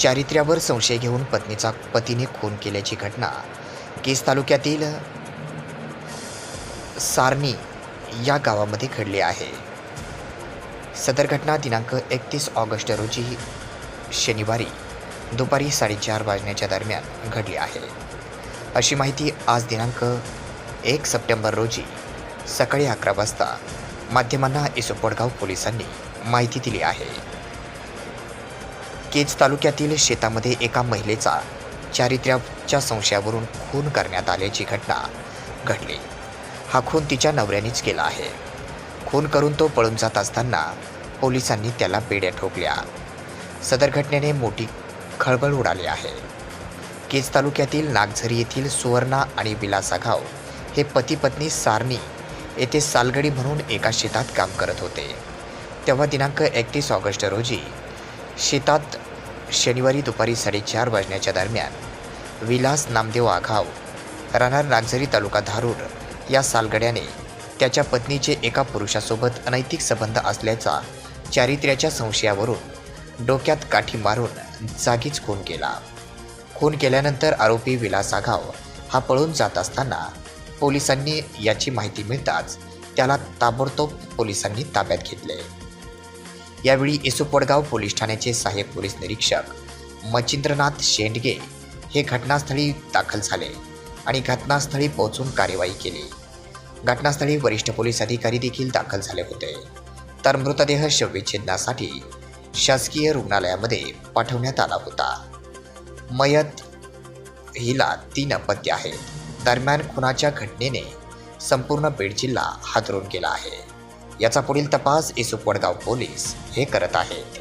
चारित्र्यावर संशय घेऊन पत्नीचा पतीने खून केल्याची घटना. केस तालुक्यातील सारणी या गावामध्ये घडली आहे. सदर घटना दिनांक एकतीस ऑगस्ट रोजी शनिवारी दुपारी साडेचार वाजण्याच्या दरम्यान घडली आहे. अशी माहिती आज दिनांक एक सप्टेंबर रोजी सकाळी अकरा वाजता माध्यमांना इसोपडगाव पोलिसांनी माहिती दिली आहे. केज तालुक्यातील शेतामध्ये एका महिलेचा चारित्र्याच्या संशयावरून खून करण्यात आल्याची घटना घडली. हा खून तिच्या नवऱ्यानेच केला आहे. खून करून तो पळून जात असताना पोलिसांनी त्याला बेड्या ठोकल्या. सदर घटनेने मोठी खळबळ उडाली आहे. केज तालुक्यातील नागझरी येथील सुवर्णा आणि विलासागाव हे पती पत्नी सारणी येथे सालगडी म्हणून एका शेतात काम करत होते. तेव्हा दिनांक एकतीस ऑगस्ट रोजी शेतात शनिवारी दुपारी साडेचार वाजण्याच्या दरम्यान विलास नामदेव आघाव राहणार नागझरी तालुका धारूर या सालगड्याने त्याच्या पत्नीचे एका पुरुषासोबत अनैतिक संबंध असल्याचा चारित्र्याच्या संशयावरून डोक्यात काठी मारून जागीच खून केला. खून केल्यानंतर आरोपी विलास आघाव हा पळून जात असताना पोलिसांनी याची माहिती मिळताच त्याला ताबडतोब पोलिसांनी ताब्यात घेतले. यावेळी इसुपडगाव पोलीस ठाण्याचे सहाय्यक पोलीस निरीक्षक मचिंद्रनाथ शेंडगे हे घटनास्थळी दाखल झाले आणि घटनास्थळी पोहोचून कार्यवाही केली. घटनास्थळी वरिष्ठ पोलीस अधिकारी देखील दाखल झाले होते. तर मृतदेह शवविच्छेदनासाठी शासकीय रुग्णालयामध्ये पाठवण्यात आला होता. मयत हिला तीन अपत्य आहेत. दरम्यान खुनाच्या घटनेने संपूर्ण बीड जिल्हा हादरून गेला आहे. याचा पुढील तपास इसुपवडगाव पोलीस हे करत आहेत.